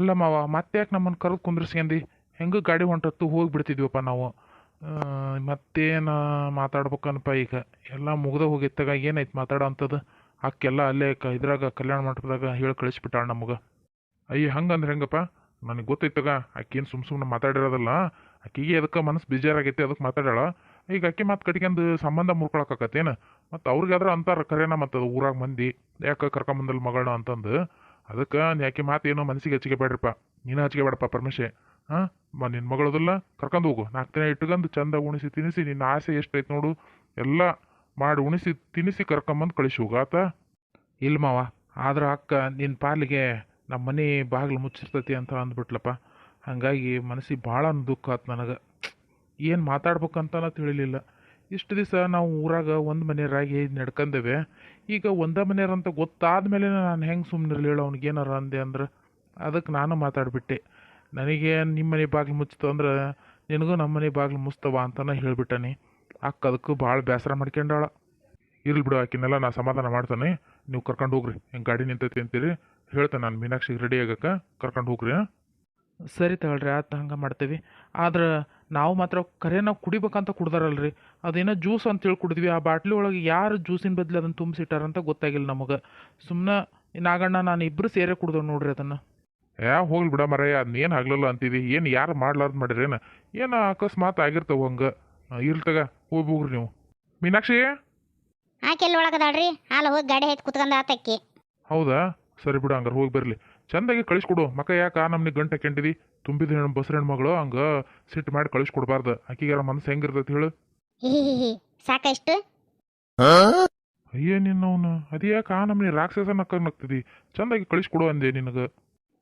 ಅಲ್ಲ ಮಾವ ಮತ್ತೆ ಯಾಕೆ ನಮ್ಮನ್ನು ಕರೆದು ಕುಂದ್ರಿಸ್ಕೊಂಡಿ ಹೆಂಗೆ ಗಾಡಿ ಹೊಂಟತ್ತು ಹೋಗಿ ಬಿಡ್ತಿದ್ವಪ್ಪ ನಾವು ಮತ್ತೇನು ಮಾತಾಡ್ಬೇಕನಪ್ಪ ಈಗ. ಎಲ್ಲ ಮುಗ್ದ ಹೋಗಿತ್ತಾಗ ಏನೈತೆ ಮಾತಾಡೋ ಅಂಥದ್ದು ಅಕ್ಕೆಲ್ಲ ಅಲ್ಲೇ ಕ, ಇದ್ರಾಗ, ಕಲ್ಯಾಣ ಮಂಟಪದಾಗ ಹೇಳಿ ಕಳಿಸ್ಬಿಟ್ಟಾಳ ನಮಗೆ. ಅಯ್ಯ, ಹಂಗಂದ್ರೆ ಹೆಂಗಪ್ಪ? ನನಗೆ ಗೊತ್ತೈತಾಗ ಆಕೇನು ಸುಮ್ ಸುಮ್ಮನೆ ಮಾತಾಡಿರೋದಲ್ಲ. ಆಕಿಗೆ ಅದಕ್ಕೆ ಮನಸ್ಸು ಬೇಜಾರಾಗೈತೆ ಅದಕ್ಕೆ ಮಾತಾಡಾಳ ಈಗ ಅಕ್ಕಿ ಮಾತು ಕಟ್ಕೊಂಡು ಸಂಬಂಧ ಮುರ್ಕೊಳಕಾಕತ್ತೇನು? ಮತ್ತು ಅವ್ರಿಗಾದ್ರೆ ಅಂತಾರೆ ಕರೆನ ಮತ್ತು ಊರಾಗ ಮಂದಿ. ಯಾಕೆ ಕರ್ಕೊಂಬಂದಲ್ಲಿ ಮಗಳನ್ನ ಅಂತಂದು? ಅದಕ್ಕೆ ಯಾಕೆ ಮಾತು ಏನೋ ಮನಸ್ಸಿಗೆ ಹಚ್ಚಿಗೆ ಬೇಡ್ರಪ್ಪ. ನೀನು ಹಚ್ಚಿಗೆ ಬೇಡಪ್ಪ ಪರಮೇಶೆ ಹಾಂ? ನಿನ್ನ ಮಗಳದಲ್ಲ ಕರ್ಕೊಂಡು ಹೋಗು. ನಾಲ್ಕು ದಿನ ಇಟ್ಕೊಂಡು ಚಂದ ಉಣಿಸಿ ತಿನ್ನಿಸಿ ನಿನ್ನ ಆಸೆ ಎಷ್ಟೈತೆ ನೋಡು. ಎಲ್ಲ ಮಾಡಿ ಉಣಿಸಿ ತಿನ್ನಿಸಿ ಕರ್ಕೊಂಬಂದು ಕಳಿಸಿ ಹೋಗು ಆತ? ಇಲ್ಲ ಮಾವ. ಆದ್ರೆ ಅಕ್ಕ ನಿನ್ನ ಪಾಲಿಗೆ ನಮ್ಮ ಮನೆ ಬಾಗಿಲು ಮುಚ್ಚಿರ್ತೈತಿ ಅಂತ ಅಂದ್ಬಿಟ್ಲಪ್ಪ. ಹಾಗಾಗಿ ಮನಸ್ಸಿಗೆ ಭಾಳ ದುಃಖ ಆತು ನನಗೆ. ಏನು ಮಾತಾಡ್ಬೇಕಂತನ ತಿಳಿಲಿಲ್ಲ. ಇಷ್ಟು ದಿವಸ ನಾವು ಊರಾಗ ಒಂದು ಮನೆಯರಾಗಿ ನಡ್ಕಂದೇವೆ. ಈಗ ಒಂದೇ ಮನೆಯವ್ರಂತ ಗೊತ್ತಾದ ಮೇಲೆ ನಾನು ಹೆಂಗೆ ಸುಮ್ಮನೆ ಹೇಳು, ಅವ್ನಿಗೆ ಏನಾರ ಅಂದೆ ಅಂದ್ರೆ ಅದಕ್ಕೆ ನಾನು ಮಾತಾಡಿಬಿಟ್ಟೆ. ನನಗೆ ನಿಮ್ಮ ಮನೆ ಬಾಗಿಲು ಮುಚ್ಚಿತು ಅಂದ್ರೆ ನಿನಗೂ ನಮ್ಮ ಮನೆ ಬಾಗಿಲು ಮುಚ್ತವ ಅಂತನ ಹೇಳಿಬಿಟ್ಟನಿ. ಅಕ್ಕ ಅದಕ್ಕೂ ಭಾಳ ಬೇಸರ ಮಾಡ್ಕೊಂಡಾಳ. ಇರ್ಲಿ ಬಿಡು ಆಕಿನೆಲ್ಲ ನಾನು ಸಮಾಧಾನ ಮಾಡ್ತಾನೆ. ನೀವು ಕರ್ಕೊಂಡು ಹೋಗ್ರಿ. ಹೆಂಗೆ ಗಾಡಿ ನಿಂತೈತಿ ಅಂತೀರಿ. ಹೇಳ್ತೇನೆ ನಾನು ಮೀನಾಕ್ಷಿಗೆ ರೆಡಿ ಆಗಕ್ಕೆ. ಕರ್ಕೊಂಡು ಹೋಗ್ರಿ ಸರಿ ತಗೊಳ್ರಿ ಆಯ್ತು ಹಂಗೆ ಮಾಡ್ತೀವಿ. ಆದ್ರೆ ನಾವು ಮಾತ್ರ ಕರೆ ನಾವು ಕುಡಿಬೇಕಂತ ಕುಡ್ದಾರಲ್ರಿ. ಅದೇನೋ ಜ್ಯೂಸ್ ಅಂತೇಳಿ ಕುಡಿದ್ವಿ ಆ ಬಾಟ್ಲಿ ಒಳಗೆ ಯಾರು ಜ್ಯೂಸಿನ ಬದಲು ಅದನ್ನು ತುಂಬಿಸಿಟ್ಟಾರಂತ ಗೊತ್ತಾಗಿಲ್ಲ ನಮಗೆ. ಸುಮ್ಮನೆ ನಾಗಣ್ಣ ನಾನು ಇಬ್ಬರು ಸೇರೇ ಕುಡ್ದವ್ ನೋಡ್ರಿ ಅದನ್ನು. ಏ ಹೋಗ್ಲಿ ಬಿಡ ಮರ ಅದನ್ನೇನು ಆಗ್ಲಿಲ್ಲ ಅಂತೀವಿ. ಏನು ಯಾರು ಮಾಡ್ಲಾರ್ದು ಮಾಡಿರೇನು ಏನು? ಅಕಸ್ಮಾತ್ ಆಗಿರ್ತವೆ ಹಂಗೆ. ಇರ್ತಗ ತಗ ಹೋಗಿ ಹೋಗ್ರಿ ನೀವು. ಮೀನಾಕ್ಷಿ? ಆಕೆ ಎಲ್ಲಿ ಒಳಗದಾಳ್ರಿ ಹಾಲು ಹೋಗಿ ಗಾಡಿ ಹೈತ್ ಕುತ್ಕೊಂಡ ಆತಕ್ಕಿ. ಹೌದಾ? ಸರಿ ಬಿಡು ಹಂಗಾರೆ ಹೋಗಿ ಬರಲಿ. ಚಂದಾಗಿ ಕಳಿಸ್ಕೊಡು. ಮಕ್ಕ ಯಾಕೆ ಆ ನಮ್ನಿ ಗಂಟೆ ಕೆಂಟಿದಿ ತುಂಬಿದ ಹೆಣ್ಣು ಬಸ್ರ ಹೆಣ್ಮಗಳು ಹಂಗ ಸಿಟ್ಟು ಮಾಡಿ ಕಳಿಸ್ಕೊಡ್ಬಾರ್ದು. ಆಕಿಗಾರ ಮನಸ್ಸು ಹೆಂಗಿರ್ತೈತಿ ಹೇಳು. ಸಾಕಷ್ಟು? ಅಯ್ಯ ನಿನ್ನವನು. ಅದ್ಯಾಕೆ ಆ ನಮ್ನಿ ರಾಕ್ಷಸ ನಕ್ಕ ನಗ್ತಿದಿ? ಚಂದಾಗಿ ಕಳಿಸ್ಕೊಡು ಅಂದೆ ನಿನಗೆ.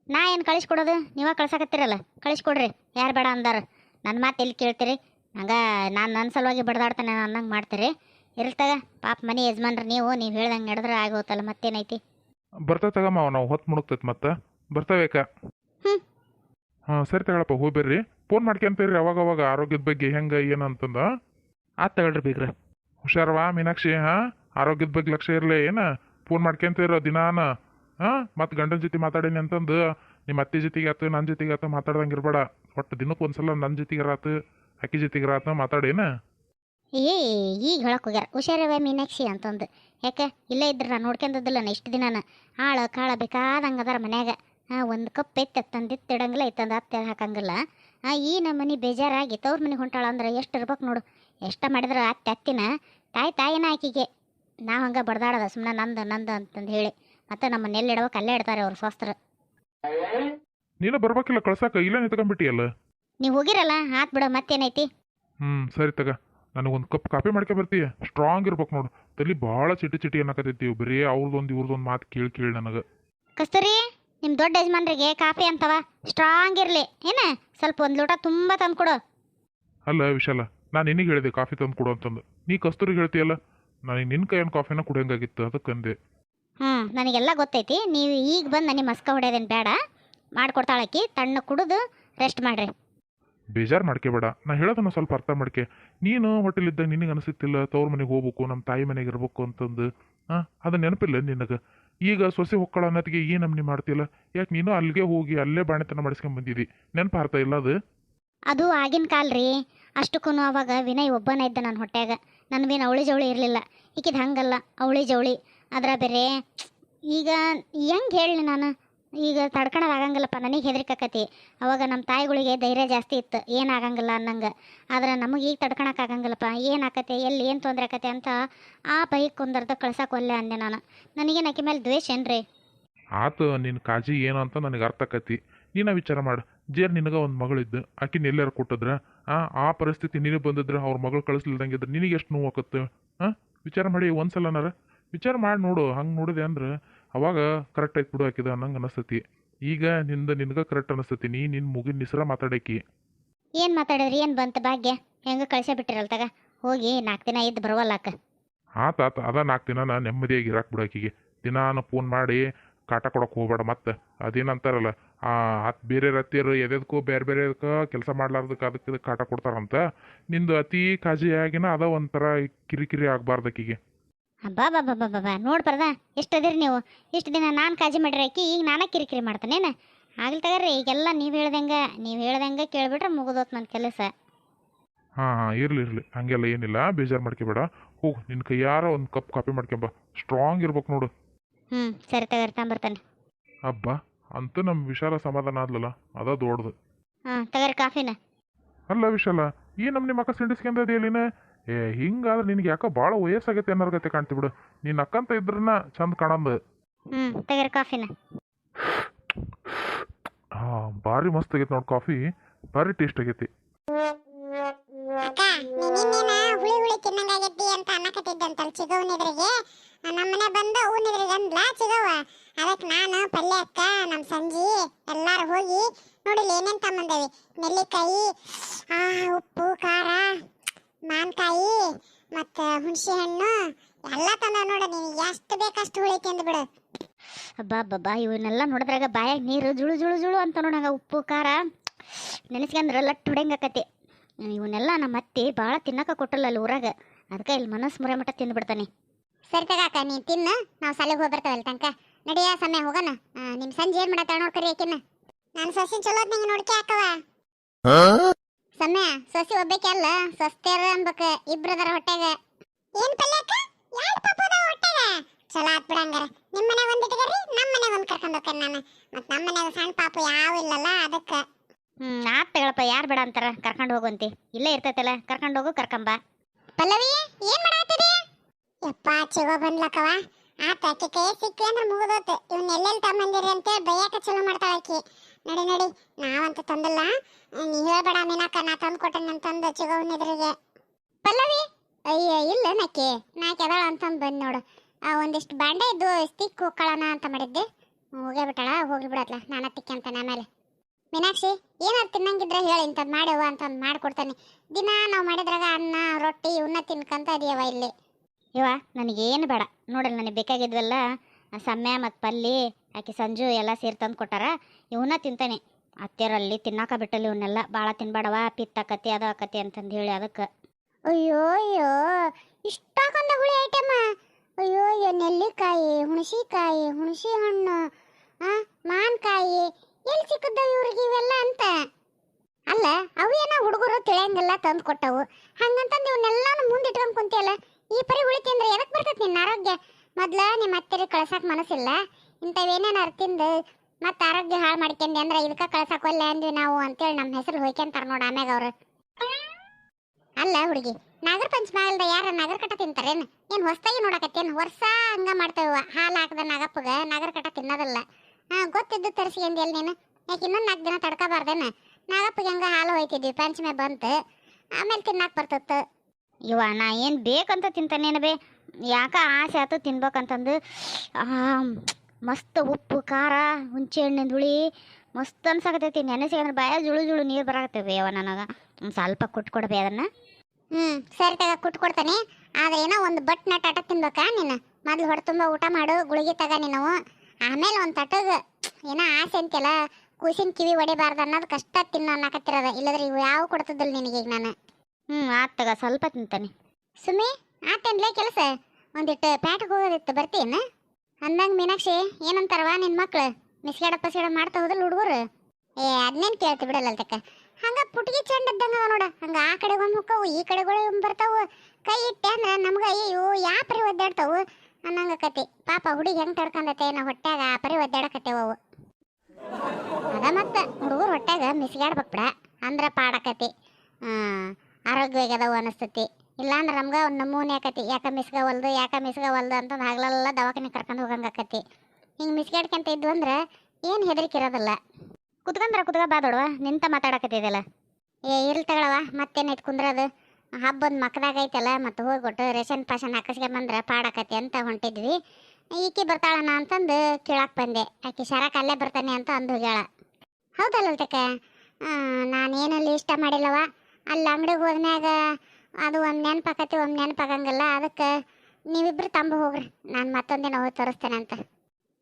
ನಾ ಏನು ಕಳಿಸ್ಕೊಡೋದು? ನೀವ ಕಳ್ಸಕತ್ತೀರಲ್ಲ. ಕಳಿಸ್ಕೊಡ್ರಿ. ಯಾರು ಬೇಡ ಅಂದಾರ. ನನ್ನ ಮಾತು ಎಲ್ಲಿ ಕೇಳ್ತೀರಿ? ಹಂಗ ನಾನು ನನ್ನ ಸಲುವಾಗಿ ಬಡ್ದಾಡ್ತಾನೆ ಅನ್ನಂಗೆ ಮಾಡ್ತೀರಿ. ಇರ್ತಾಗ ಪಾಪ ಮನೆ ಯಜಮಾನ್ರಿ ನೀವು ನೀವು ಹೇಳ್ದಂಗೆ ನಡೆದ್ರೆ ಆಗೋತಲ್ಲ ಮತ್ತೇನೈತಿ? ಬರ್ತಾ ತಗಮ್ಮ ನಾವು ಹೊತ್ತು ಮುಣುಗ್ತೈತಿ ಮತ್ತೆ. ಬರ್ತಾವೇಕ ಹ್ಮ್. ಹಾಂ ಸರಿ ತಗೊಳಪ್ಪ ಹೋಗಿ ಬರ್ರಿ. ಫೋನ್ ಮಾಡ್ಕೊಂತೀರಿ ಅವಾಗ ಅವಾಗ ಆರೋಗ್ಯದ ಬಗ್ಗೆ ಹೆಂಗೆ ಏನಂತಂದ ಅಂತಂದ. ಆತ್ ತಗೊಳ್ರಿ ಬೀಗ್ರ ಹುಷಾರವಾ ಮೀನಾಕ್ಷಿ ಹಾಂ? ಆರೋಗ್ಯದ ಬಗ್ಗೆ ಲಕ್ಷ್ಯ ಇರಲಿ ಏನ? ಫೋನ್ ಮಾಡ್ಕೊಂತೀರ ದಿನಾನ. ಹಾಂ? ಮತ್ತೆ ಗಂಡನ ಜೊತೆ ಮಾತಾಡೀನಿ ಅಂತಂದು ನಿಮ್ಮ ಅತ್ತೆ ಜೊತೆಗೆ ಆತು ನನ್ನ ಜೊತೆಗೆ ಆತು ಮಾತಾಡ್ದಂಗೆ ಇರಬೇಡ. ಒಟ್ಟು ದಿನಕ್ಕೆ ಒಂದ್ಸಲ ನನ್ನ ಜೊತೆಗೆ ರಾತು ಅಕ್ಕಿ ಜೊತೆಗೆ ರಾತು ಮಾತಾಡೇನ ಏ ಈಗ ಹೇಳಕ್ ಹೋಗ್ಯಾರ. ಹುಷಾರವ ಮೀನಾಕ್ಷಿ ಅಂತಂದು. ಯಾಕೆ? ಇಲ್ಲೇ ಇದ್ರೆ ನಾನು ನೋಡ್ಕೊಂಡದಿಲ್ಲ ಇಷ್ಟು ದಿನಾನ. ಆಳ ಕಾಳ ಬೇಕಾದಂಗೆ ಅದಾರ ಮನ್ಯಾಗ. ಹಾಂ ಒಂದು ಕಪ್ ಎತ್ತ ತಂದಿತ್ತು ಇಡಂಗಿಲ್ಲ ಇತ್ತಂದು ಅತ್ತೆ ಹಾಕಂಗಿಲ್ಲ. ಈ ನಮ್ಮ ಮನೆ ಬೇಜಾರಾಗಿ ತವ್ರ ಮನೆಗೆ ಹೊಂಟಾಳ ಅಂದ್ರೆ ಎಷ್ಟು ಇರ್ಬೇಕು ನೋಡು. ಎಷ್ಟು ಮಾಡಿದ್ರೆ ಅತ್ತೆ ಅತ್ತಿನ. ತಾಯಿ ತಾಯಿನ ಆಕಿಗೆ. ನಾವು ಹಂಗೆ ಬಡ್ದಾಡದ ಸುಮ್ಮನೆ ನಂದು ನಂದು ಅಂತಂದು ಹೇಳಿ. ಮತ್ತೆ ನಮ್ಮ ಎಲ್ಲಿ ಇಡಬೇಕು ಅಲ್ಲೇ ಇಡ್ತಾರೆ ಅವ್ರ ಸ್ವಸ್ತ್ರ ನೀನು ಬರ್ಬೇಕಿಲ್ಲ ಕಳ್ಸಾಕ. ಇಲ್ಲ ನಿಂತ್ಕೊಂಡ್ಬಿಟ್ಟಿಯಲ್ಲ? ನೀವು ಹೋಗಿರಲ್ಲ ಆತ್ ಬಿಡ ಮತ್ತೇನೈತಿ? ಹ್ಞೂ ಸರಿ ತಗ. ನನಗೊಂದು ಕಪ್ ಕಾಫಿ ಮಾಡ್ಕೊ ಬರ್ತೀಯ? ಸ್ಟ್ರಾಂಗ್ ಇರ್ಬೇಕು ನೋಡು. ತಲೆ ಭಾಳ ಚಿಟಿ ಚಿಟಿ ಅನ್ನಕತ್ತೈತಿ ಬರೀ ಅವ್ರದೊಂದು ಇವ್ರದೊಂದು ಮಾತು ಕೇಳಿ ಕೇಳಿ ನನಗೆ. ಕಸ್ತೂರಿ ನಿಮ್ಮ ದೊಡ್ಡ ಯಜಮಾನ್ರಿಗೆ ಕಾಫಿ ಅಂತವ ಸ್ಟ್ರಾಂಗ್ ಇರಲಿ. ಏನ? ಸ್ವಲ್ಪ ಒಂದು ಲೋಟ ತುಂಬ ತಂದ್ಕೊಡು. ಅಲ್ಲ ವಿಶಾಲ ನಾನು ನಿನಗೆ ಹೇಳಿದೆ ಕಾಫಿ ತಂದು ಕೊಡು ಅಂತಂದು. ನೀ ಕಸ್ತೂರಿಗೆ ಹೇಳ್ತೀಯಲ್ಲ? ನನಗೆ ನಿನ್ನ ಕೈಯನ್ನು ಕಾಫಿನ ಕುಡಿಯಂಗಾಗಿತ್ತು ಅದಕ್ಕಂದೆ ಹ್ಞೂ ನನಗೆಲ್ಲ ಗೊತ್ತೈತಿ. ನೀವು ಈಗ ಬಂದು ನನಗೆ ಮಸ್ಕ ಹೊಡೆಯೋದೇನು ಬೇಡ. ಮಾಡ್ಕೊಡ್ತಾಳಕ್ಕಿ ತಣ್ಣ ಕುಡಿದು ರೆಸ್ಟ್ ಮಾಡ್ರಿ. ಬೇಜಾರು ಮಾಡ್ಕೋಬೇಡ ನಾ ಹೇಳೋದನ್ನ ಸ್ವಲ್ಪ ಅರ್ಥ ಮಾಡ್ಕೆ. ನೀನು ಹೋಟೆಲಿದ್ದಾಗ ನಿನಗೆ ಅನಿಸುತ್ತಿಲ್ಲ, ತವ್ರ ಮನೆಗೆ ಹೋಗ್ಬೇಕು ನಮ್ಮ ತಾಯಿ ಮನೆಗೆ ಇರ್ಬೇಕು ಅಂತಂದು. ಹಾಂ ಅದು ನೆನಪಿಲ್ಲ ನಿನಗೆ. ಈಗ ಸೊಸೆ ಹೊಕ್ಕಳ ಅನ್ನೋದಕ್ಕೆ ಏನು ನಮ್ನಿ ಮಾಡ್ತಿಲ್ಲ ಯಾಕೆ ನೀನು ಅಲ್ಲಿಗೆ ಹೋಗಿ ಅಲ್ಲೇ ಬಾಣತನ ಮಾಡಿಸ್ಕೊಂಡ್ ಬಂದಿದ್ದಿ ನೆನಪು ಅರ್ಥ ಇಲ್ಲ ಅದು? ಅದು ಆಗಿನ ಕಾಲ ರೀ. ಅಷ್ಟಕ್ಕೂ ಅವಾಗ ವಿನಯ್ ಒಬ್ಬನೇ ಇದ್ದ ನನ್ನ ಹೊಟ್ಯಾಗ. ನನಗೇನು ಅವಳಿ ಜವಳಿ ಇರಲಿಲ್ಲ. ಈಕಿದ ಹಂಗಲ್ಲ, ಅವಳಿ ಜವಳಿ. ಅದರ ಬೇರೆ ಈಗ ಹೆಂಗೆ ಹೇಳಿ ನಾನು? ಈಗ ತಡ್ಕೊಳೋದು ಆಗಂಗಿಲ್ಲಪ್ಪ, ನನಗೆ ಹೆದರಿಕಕತಿ ಅವಾಗ ನಮ್ಮ ತಾಯಿಗಳಿಗೆ ಧೈರ್ಯ ಜಾಸ್ತಿ ಇತ್ತು ಏನಾಗಂಗಿಲ್ಲ ಅನ್ನಂಗೆ. ಆದ್ರೆ ನಮಗೆ ಈಗ ತಡ್ಕೊಳಕ್ಕೆ ಆಗಂಗಿಲ್ಲಪ್ಪ ಏನಾಕತೆ ಎಲ್ಲಿ ಏನು ತೊಂದರೆ ಆಕತೆ ಅಂತ ಆ ಬೈಕ್ ಕುಂದರ್ದ ಕಳ್ಸಕ್ಕೆ ಒಲ್ಲೆ ಅಂದೆ ನಾನು. ನನಗೇನು ಆಕೆ ಮೇಲೆ ದ್ವೇಷ ಏನ್ರಿ? ಆತು ನಿನ್ನ ಕಾಜಿ ಏನು ಅಂತ ನನಗೆ ಅರ್ಥ ಆಕತಿ. ನೀನ ವಿಚಾರ ಮಾಡು. ಜೇರ್ ನಿನಗೆ ಒಂದು ಮಗಳಿದ್ದು, ಆಕಿನ ಎಲ್ಲಾರು ಕೊಟ್ಟಿದ್ರ, ಆ ಆ ಪರಿಸ್ಥಿತಿ ನಿನಗೆ ಬಂದಿದ್ರೆ ಅವ್ರ ಮಗಳು ಕಳಿಸ್ಲಿಲ್ದಂಗಿದ್ರೆ ನಿನಗೆ ಎಷ್ಟು ನೋವು ಆಕತ್ತು? ಹಾಂ ವಿಚಾರ ಮಾಡಿ ಒಂದ್ಸಲನಾರ ವಿಚಾರ ಮಾಡಿ ನೋಡು, ಹಂಗೆ ನೋಡಿದೆ ಅಂದ್ರೆ ಅವಾಗ ಕರೆಕ್ಟ್ ಆಯ್ತು ಬಿಡು ಹಾಕಿದ ಅನ್ನಂಗೆ ಅನಿಸ್ತತಿ. ಈಗ ನಿಂದ ನಿನಗೆ ಕರೆಕ್ಟ್ ಅನಿಸ್ತತಿ. ನೀ ನಿನ್ನ ಮುಗಿನ ನಿಸರ ಮಾತಾಡಕಿ. ಏನು ಮಾತಾಡಿದ್ರಿ? ಏನು ಬಂತ ಭಾಗ್ಯ? ಹೆಂಗ ಕಳಿಸ ಬಿಟ್ಟಿರಲ್ಲ ತಗ? ಹೋಗಿ ನಾಲ್ಕು ದಿನ ಇದ್ದು ಬರವಲ್ಲಾಕ ಆತ ಆತ. ಅದ ನಾಲ್ಕು ದಿನ ನಾನು ನೆಮ್ಮದಿಯಾಗಿ ಇರಾಕ್ ಬಿಡು ಆಕಿಗೆ. ದಿನಾನು ಫೋನ್ ಮಾಡಿ ಕಾಟ ಕೊಡಕ್ಕೆ ಹೋಗ್ಬೇಡ ಮತ್ತೆ. ಅದೇನಂತಾರಲ್ಲ ಆ ಅತ್ ಬೇರೆ ರತ್ತಿಯರು ಎದೆದಕ್ಕೂ ಬೇರೆ ಬೇರೆ ಕೆಲಸ ಮಾಡ್ಲಾರ್ದಕ್ಕೆ ಅದಕ್ಕೆ ಕಾಟ ಕೊಡ್ತಾರಂತ. ನಿಂದು ಅತಿ ಕಾಜಿಯಾಗಿನ ಅದ ಒಂಥರ ಕಿರಿಕಿರಿ ಆಗಬಾರ್ದಕ್ಕಿಗೆ ಆಕಿಗೆ. ಬಾ ಬಾ ಬಾ ಬಾ ನೋಡ್ಬಾರ್ದ ಎಷ್ಟು ಅದಿರಿ ನೀವು? ಇಷ್ಟು ದಿನ ನಾನು ಕಾಜಿ ಮಾಡಿರಿ ಆಕಿ ಈಗ ನಾನೇ ಕಿರಿಕಿರಿ ಮಾಡ್ತಾನೇನ ಆಗಲಿ ತಗರ್ರಿ ಈಗೆಲ್ಲ ನೀವು ಹೇಳ್ದಂಗೆ ನೀವು ಹೇಳ್ದಂಗೆ ಕೇಳಿಬಿಟ್ರೆ ಮುಗಿದೋತ್ ನನ್ನ ಕೆಲಸ. ಹಾಂ ಹಾಂ ಇರಲಿ ಇರಲಿ. ಹಂಗೆಲ್ಲ ಏನಿಲ್ಲ ಬೇಜಾರು ಮಾಡ್ಕೋಬೇಡ ಹೋಗು ನಿನ್ನ ಕೈಯಾರ ಒಂದು ಕಪ್ ಕಾಫಿ ಮಾಡ್ಕೊಂಬ. ಸ್ಟ್ರಾಂಗ್ ಇರ್ಬೇಕು ನೋಡು. ಹ್ಞೂ ಸರಿ ತಗರಿ ತಗೊಂಬರ್ತಾನೆ. ಹಬ್ಬ ಅಂತೂ ನಮ್ಮ ವಿಶಾಲ ಸಮಾಧಾನ ಆದ್ಲಲ್ಲ ಅದ ದೊಡ್ಡದು. ಹಾಂ ತಗರಿ ಕಾಫಿನ. ಅಲ್ಲ ವಿಶಾಲ ಈ ನಮ್ಮ ನಿಮ್ಮ ಅಕ್ಕ ಸಿಂಡಿಸ್ಕೊಂಡದ ಏಲಿನ ಏ ಹಿಂಗಾದ್ರೆ ನಿನಗೆ ಯಾಕೋ ಭಾಳ ವಯಸ್ಸಾಗೈತೆ ಅನ್ನೋರ್ ಗತೆ ಕಾಣ್ತಿ ಬಿಡು. ನಿನ್ನ ಅಕ್ಕಂತ ಇದ್ರನ್ನ ಚಂದ ಕಾಣಂದು ಹ್ಮ್ ತಗರಿ ಕಾಫಿನ. ಹಾಂ ಭಾರಿ ಮಸ್ತ್ ಆಗೈತೆ ನೋಡಿ ಕಾಫಿ. ಭಾರಿ ಟೇಸ್ಟ್ ಆಗೈತಿ. ಅಕ್ಕ ಹುಳಿ ಹುಳಿ ತಿನ್ನಂಗಾಗೈತಿ ಅಂತ ಅನ್ನಕತ್ತಿದ್ದಂತಲ್ ನಮ್ಮನೆ ಬಂದು ಊನಿದ್ರಿಗೆ ಅಂದ್ಲ ಚಿಗವ್ವ? ಅದಕ್ಕೆ ನಾನು ಪಲ್ಯ ಅಕ್ಕ ನಮ್ಮ ಸಂಜಿ ಎಲ್ಲಾರು ಹೋಗಿ ನೋಡಿಲ್ಲ ಏನೇನ್ ತಗೊಂಬಂದೇವಿ ನೆಲ್ಲಿಕಾಯಿ ಆ ಉಪ್ಪು ಖಾರ. ಮಾನ್ಕಾಯಿ ಮತ್ತು ಹುಣಸೆ ಹಣ್ಣು ಎಲ್ಲ ತಂದ ನೋಡ ನೀನು. ಎಷ್ಟು ಬೇಕಷ್ಟು ಹುಳಿ ತಿಂದು ಅಬ್ಬಾ ಅಬ್ಬಬ್ಬಾ ಇವನ್ನೆಲ್ಲ ನೋಡಿದ್ರಾಗ ಬಾಯಾಗ ನೀರು ಜುಳು ಜುಳು ಜುಳು ಅಂತ ನೋಡಂಗ ಉಪ್ಪು ಖಾರ. ನೆನೆಸ್ಕೊಂಡ್ರೆ ಲಟ್ಟು ಕತೆ ಇವನ್ನೆಲ್ಲ ನಮ್ಮ ಅತ್ತಿ ಭಾಳ ತಿನ್ನಕ ಕೊಟ್ಟಲ್ಲ ಅಲ್ಲಿ ಊರಾಗ. ಅದಕ್ಕೆ ಇಲ್ಲಿ ಮನಸ್ಸು ಮುರೆ ಮಟ್ಟ ತಿಂದ್ಬಿಡ್ತಾನೆ ಸರಿ ತಗಾಕ ನೀ ತಿನ್ನ. ನಾವು ಸಾಲಿಗೆ ಹೋಗಿ ಬರ್ತೇವಲ್ಲ ತನಕ. ನಡೆಯ ಸಮಯ ಹೋಗೋಣ. ಆ, ನಿಮ್ ಸಂಜೆ ಏನ್ ಮಾಡತ್ತಾಳ ನೋಡ್ಕರಿ ಯಾಕಿನ್ನ ನಾನು ಸಸಿ ಚಲೋ ನಂಗೆ ನೋಡ್ಕೆ ಹಾಕವ ಸಮಯ ಸೊಸಿ ಒಬ್ಬಾಕೆ ಅಲ್ಲ ಸ್ವಸ್ಥ್ಯರ ಅನ್ಬೇಕ ಇಬ್ರದರ ಹೊಟ್ಟೆಗ ಏನ್ ಪಲ್ಯಕ್ಕ? ಯಾರ್ ಪಾಪದ ಹೊಟ್ಟೆಗ ಚಲೋ ಆತ್ ಬಿಡಂಗಾರ ನಿಮ್ಮ ಮನೆ ಒಂದ್ ಇಟ್ಕರಿ ನಮ್ಮ ಮನೆ ಒಂದ್ ಕರ್ಕೊಂಡ್ ಹೋಗ್ತೇನೆ ನಾನು. ಮತ್ ನಮ್ಮ ಮನ್ಯಾಗ ಸಣ್ಣ ಪಾಪ ಯಾವ ಇಲ್ಲಲ್ಲ ಅದಕ್ಕ. ಹ್ಮ್ ಆತ್ ತಗೊಳಪ್ಪ ಯಾರ್ ಬೇಡ ಅಂತಾರ. ಕರ್ಕೊಂಡು ಹೋಗುವಂತಿ. ಇಲ್ಲೇ ಇರ್ತೈತಲ್ಲ ಕರ್ಕೊಂಡು ಹೋಗು ಕರ್ಕೊಂಬ. ಪಲ್ಲವಿ ಏನ್ ಮಾಡಾತಿದಿ ಯಪ್ಪ ಚಿಗೋ ಬಂದ್ಲಕ್ಕವ. ಆತ ಆಕೆ ಕೈ ಸಿಕ್ಕಿ ಅಂದ್ರೆ ಮುಗಿದೋತು. ಇವ್ನ ಎಲ್ಲೆಲ್ಲಿ ತಮ್ಮಂದಿರಿ ಅಂತೇಳಿ ಬೈಯಾಕ ಚಲೋ ಮಾಡ್ತಾಳ ಆಕಿ. ನಡಿ ನಡಿ. ನಾವಂತ ತಂದಲ್ಲ. ನೀ ಹೇಳ್ಬೇಡ ಮೀನಾಕ ನಾ ತಂದು ಕೊಟ್ಟೆ ತಂದು ಎದುರಿಗೆ. ಪಲ್ಲವಿ? ಅಯ್ಯೋ, ಇಲ್ಲ ನಾಕೆ. ಅದಾಳ ಅಂತಂದು ಬನ್ನಿ ನೋಡು. ಆ, ಒಂದಿಷ್ಟು ಬಾಂಡೆ ಇದ್ದು ಸ್ಟಿಕ್ ಹೋಗ್ಕೊಳ್ಳೋಣ ಅಂತ ಮಾಡಿದ್ದೆ. ಹೋಗೇ ಬಿಟ್ಟಾಳ ಹೋಗ್ಲಿ ಬಿಡತ್ಲ ನಾನು ಆಮೇಲೆ ಮೀನಾಕ್ಷಿ, ಏನಾದ್ರು ತಿನ್ನಂಗಿದ್ರೆ ಹೇಳಿ ಇಂಥದ್ದು ಮಾಡ್ಯವ ಅಂತಂದು ಮಾಡಿಕೊಡ್ತಾನೆ. ದಿನ ನಾವು ಮಾಡಿದ್ರಾಗ ಅನ್ನ, ರೊಟ್ಟಿ ಇವನ್ನ ತಿನ್ಕಂತ ಅದೀಯವ ಇಲ್ಲಿ. ಇವ ನನಗೇನು ಬೇಡ. ನೋಡಲ್ಲ ನನಗೆ ಬೇಕಾಗಿದ್ವಲ್ಲ ಸಮ್ಯ ಮತ್ತು ಪಲ್ಲಿ. ಆಕೆ ಸಂಜು ಎಲ್ಲ ಸೇರಿ ತಂದು ಕೊಟ್ಟಾರ ಇವನ್ನ ತಿಂತಾನೆ. ಅತ್ತೆರಲ್ಲಿ ತಿನ್ನಾಕ ಬಿಟ್ಟಲ್ಲ ಇವನ್ನೆಲ್ಲ ಭಾಳ ತಿನ್ಬೇಡವ ಪಿತ್ತಾಕತಿ, ಅದು ಆಕತಿ ಅಂತಂದು ಹೇಳಿ ಅದಕ್ಕೆ. ಅಯ್ಯೋ ಅಯ್ಯೋ ಇಷ್ಟಾಕೊಂದ ಹುಳಿ ಐಟಮ್ ಅಯ್ಯೋ ಅಯ್ಯೋ, ನೆಲ್ಲಿಕಾಯಿ, ಹುಣಸಿಕಾಯಿ, ಹುಣಸಿ ಹಣ್ಣು ಮಾನ್ಕಾಯಿ, ಎಲ್ಲಿ ಸಿಕ್ಕದ ಇವ್ರಿಗೆ ಇವೆಲ್ಲ ಅಂತ? ಅಲ್ಲ, ಅವು ಏನೋ ಹುಡುಗರು ತಿಳಿಯಂಗಿಲ್ಲ ತಂದು ಕೊಟ್ಟವು. ಹಂಗಂತಂದು ಇವನ್ನೆಲ್ಲಾನು ಮುಂದಿಟ್ಕೊಂಡು ಕುಂತಿಯಲ್ಲ, ಈ ಪರಿ ಹುಳಿ ತಿಂದ್ರೆ ಎದಕ್ ಬರ್ತೈತೆ ನಿನ್ನ ಆರೋಗ್ಯ? ಮೊದ್ಲ ನಿಮ್ಮ ಅತ್ತೆರಿಗೆ ಕಳ್ಸಕ್ಕೆ ಮನಸ್ಸಿಲ್ಲ. ಇಂಥವೇನೇನಾರು ತಿಂದು ಮತ್ತೆ ಆರೋಗ್ಯ ಹಾಳು ಮಾಡ್ಕೊಂಡಿ ಅಂದ್ರೆ ಇದಕ್ಕೆ ಕಳ್ಸಾಕ್ ಒಲ್ಲೆ ಅಂದ್ವಿ ನಾವು ಅಂತೇಳಿ ನಮ್ಮ ಹೆಸರು ಹೋಯ್ಕೊಂತಾರ ನೋಡಿ ಆಮ್ಯಾಗ ಅವರು. ಅಲ್ಲ ಹುಡುಗಿ, ನಾಗರ ಪಂಚಮಿ ಅಲ್ದ ಯಾರ ನಾಗರ ಕಟ್ಟ ತಿಂತಾರೇನು? ಏನು ಹೊಸ್ದಾಗಿ ನೋಡಕತ್ತೇನು? ವರ್ಷ ಹಂಗ ಮಾಡ್ತೇವ ಹಾಲು ಹಾಕದ ನಾಗಪ್ಪಗ ನಾಗರ ಕಟ್ಟ ತಿನ್ನೋದಲ್ಲ. ಹಾ, ಗೊತ್ತಿದ್ದು ತರಿಸ್ಕೊಂಡಿ ಅಲ್ಲಿ ನೀನು? ಯಾಕೆ ಇನ್ನೊಂದು ನಾಲ್ಕು ದಿನ ತಡ್ಕೋಬಾರ್ದೇನ? ನಾಗಪ್ಪಗೆ ಹಂಗೆ ಹಾಲು ಹೋಯ್ತಿದ್ವಿ, ಪಂಚಮಿ ಬಂತು, ಆಮೇಲೆ ತಿನ್ನಕ್ಕೆ ಬರ್ತಿತ್ತು ಇವ ನಾ ಏನು ಬೇಕಂತ ತಿಂತಾನೇನು ಬೇ? ಯಾಕ ಆಸೆ ಆತು ತಿನ್ಬೇಕಂತಂದು? ಮಸ್ತ್ ಉಪ್ಪು ಖಾರ ಹುಂಚೆ ಹಣ್ಣಿನ ಹುಳಿ ಮಸ್ತ್ ಅನ್ಸಾಕತೈತಿ. ನೆನೆಸಿದ್ರೆ ಬಾಯ ಜುಳು ಜುಳು ನೀರು ಬರಾಕತ್ತೇವೆ ಅವ ನನಗೆ ಒಂದು ಸ್ವಲ್ಪ ಕೊಟ್ಟು ಕೊಡ್ಬೇ ಅದನ್ನು. ಹ್ಮ್ ಸರಿ ತಗ ಕೊಡ್ತಾನೆ. ಆದ್ರೆ ಏನೋ ಒಂದು ಬಟ್ ನಟ್ ಆಟ ತಿನ್ಬೇಕಾ ನೀನು. ಮೊದ್ಲು ಹೊಡೆ ತುಂಬ ಊಟ ಮಾಡು ಗುಳಿಗೆ ತಗ ನೀನು ಆಮೇಲೆ ಒಂದು ತಟಗ ಏನೋ ಆಸೆ ಅಂತೆಲ್ಲ ಕೂಸಿನ ಕಿವಿ ಹೊಡಿಬಾರ್ದು ಅನ್ನೋದು ಕಷ್ಟ ತಿನ್ನ ಅನ್ನಕತ್ತಿರೋದ. ಇಲ್ಲದ್ರೆ ಇವು ಯಾವ ಕೊಡ್ತದಲ್ಲ ನಿನಗೆ ಈಗ ನಾನು. ಹ್ಞೂ ಆತ್ ತಗ ಸ್ವಲ್ಪ ತಿಂತಾನೆ. ಸುಮ್ಮಿ ಆತೇನ್ಲೇ ಕೆಲಸ? ಒಂದಿಟ್ಟು ಪ್ಯಾಟಿಗೆ ಹೋಗೋದಿತ್ತು ಬರ್ತೀನ ಅಂದಂಗ ಮೀನಾಕ್ಷಿ ಏನಂತಾರವ ನಿನ್ನ ಮಕ್ಳು? ಮಿಸ್ಗಾಡ ಪಸ್ಗಾಡ ಮಾಡ್ತಾ ಹೋದಲ್ಲ ಹುಡುಗರು? ಏ ಅದನ್ನೇನು ಕೇಳ್ತಿ ಬಿಡಲ್ಲ ಅಲ್ತಕ್ಕ ಹಂಗ ಪುಟ್ಗಿ ಚಂಡ ಇದ್ದಂಗ ಅವ ನೋಡ. ಹಂಗ ಆ ಕಡೆ ಒಂದು ಹೋಕ್ಕವು ಈ ಕಡೆಗಳು ಬರ್ತಾವು. ಕೈ ಇಟ್ಟೆ ಅಂದ್ರೆ ನಮ್ಗೆ ಅಯ್ಯೋ ಯಾ ಪರಿ ಒದ್ದಾಡ್ತಾವು ಅನ್ನಂಗ ಕತಿ ಪಾಪ ಹುಡುಗಿ ಹೆಂಗೆ ತಡ್ಕೊಂಡತೆ ನಾ ಹೊಟ್ಯಾಗ ಆ ಪರಿ ಒದ್ದಾಡಕತ್ತೇವ ಅವು. ಅದ ಮತ್ತೆ ಹುಡುಗರು ಹೊಟ್ಯಾಗ ಮಿಸ್ಗಾಡ್ಬೇಕು ಬಿಡ. ಅಂದ್ರೆ ಪಾಡಕತಿ. ಆರೋಗ್ಯವಾಗ್ಯದವು ಅನಿಸ್ತತಿ ಇಲ್ಲಾಂದ್ರೆ ನಮ್ಗೆ ಒಂದು ನಮೂನೆ ಆಕತಿ, ಯಾಕ ಮಿಸ್ಗವಲ್ದು ಯಾಕ ಮಿಸ್ಗವಲ್ದು ಅಂತಂದು ಹಗಲೆಲ್ಲ ದವಾಖಾನೆ ಕರ್ಕೊಂಡು ಹೋಗಂಗೆ ಆಕತಿ. ಹಿಂಗೆ ಮಿಸ್ಗಾಡ್ಕೊಂತ ಇದ್ವು ಅಂದ್ರೆ ಏನು ಹೆದರಿಕೆ ಇರೋದಿಲ್ಲ. ಕುತ್ಕೊಂಡ್ರೆ ಕುತ್ಕ ಬಾ ದೊಡವ, ನಿಂತ ಮಾತಾಡಕತ್ತಿದೆಲ್ಲ ಏ ಇರ್ಲಿ ತಗೊಳವ ಮತ್ತೇನೈತೆ ಕುಂದ್ರದು? ಹಬ್ಬದ ಮಕ್ಕದಾಗ ಐತಲ್ಲ, ಮತ್ತೆ ಹೋಗ್ಬಿಟ್ಟು ರೇಷನ್ ಪಾಷನ್ ಹಾಕಿಸ್ಕೊಂಬಂದ್ರೆ ಪಾಡಕತಿ ಅಂತ ಹೊಂಟಿದ್ವಿ. ಈಕೆ ಬರ್ತಾಳಣ್ಣ ಅಂತಂದು ಕೇಳಕ್ಕೆ ಬಂದೆ. ಆಕೆ ಶರಕ್ ಅಲ್ಲೇ ಬರ್ತಾನೆ ಅಂತ ಅಂದು ಹೋಗ್ಯಾಳ. ಹೌದಲ್ಲ ತಕ್ಕ ನಾನೇನಲ್ಲಿ ಇಷ್ಟ ಮಾಡಿಲ್ಲವ ಅಲ್ಲಿ ಅಂಗಡಿಗೆ ಹೋದ್ಮ್ಯಾಗ ಅದು ಒಂದು ನೆನಪಾಕತಿ, ಒಂದು ನೆನಪಾಗಂಗಿಲ್ಲ. ಅದಕ್ಕೆ ನೀವಿಬ್ರು ತಂಬ ಹೋಗ್ರಿ. ನಾನು ಮತ್ತೊಂದಿನ ಹೋಗಿ ತೋರಿಸ್ತೇನೆ ಅಂತ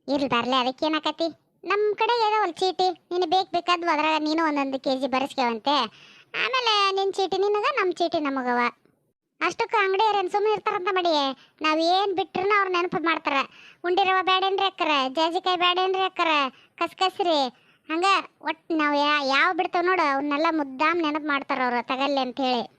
ಇರ್ಲಿ, ಬರಲಿ. ಅದಕ್ಕೇನಾಕತಿ ನಮ್ಮ ಕಡೆ ಇದಾವಲ್ಲ ಚೀಟಿ. ನೀನು ಬೇಕು ಬೇಕಾದ್ವು. ಅದ್ರಾಗ ನೀನು ಒಂದೊಂದು ಕೆ ಜಿ ಬರೆಸ್ಕೇವಂತೆ. ಆಮೇಲೆ ನಿನ್ನ ಚೀಟಿ ನಿನಗ ನಮ್ಮ ಚೀಟಿ ನಮಗವ. ಅಷ್ಟಕ್ಕೆ ಅಂಗಡಿಯವ್ರೇನು ಸುಮ್ಮನೆ ಇರ್ತಾರಂತ ಮಾಡಿ. ನಾವು ಏನು ಬಿಟ್ರೂ ಅವ್ರು ನೆನಪು ಮಾಡ್ತಾರೆ. ಉಂಡಿರವ ಬೇಡೇನ್ರಿ ಅಕ್ಕರ? ಜಾಜಿಕಾಯಿ ಬೇಡೇನ್ರಿ ಅಕ್ಕರ? ಕಸ್ಕಸ್ರಿ. ಹಂಗೆ ಒಟ್ಟು ನಾವು ಯಾವ ಬಿಡ್ತೇವೆ ನೋಡು. ಅವನ್ನೆಲ್ಲ ಮುದ್ದಾಮ್ ನೆನಪು ಮಾಡ್ತಾರೆ ಅವರು ತಗಲ್ಲಿ ಅಂತ ಹೇಳಿ.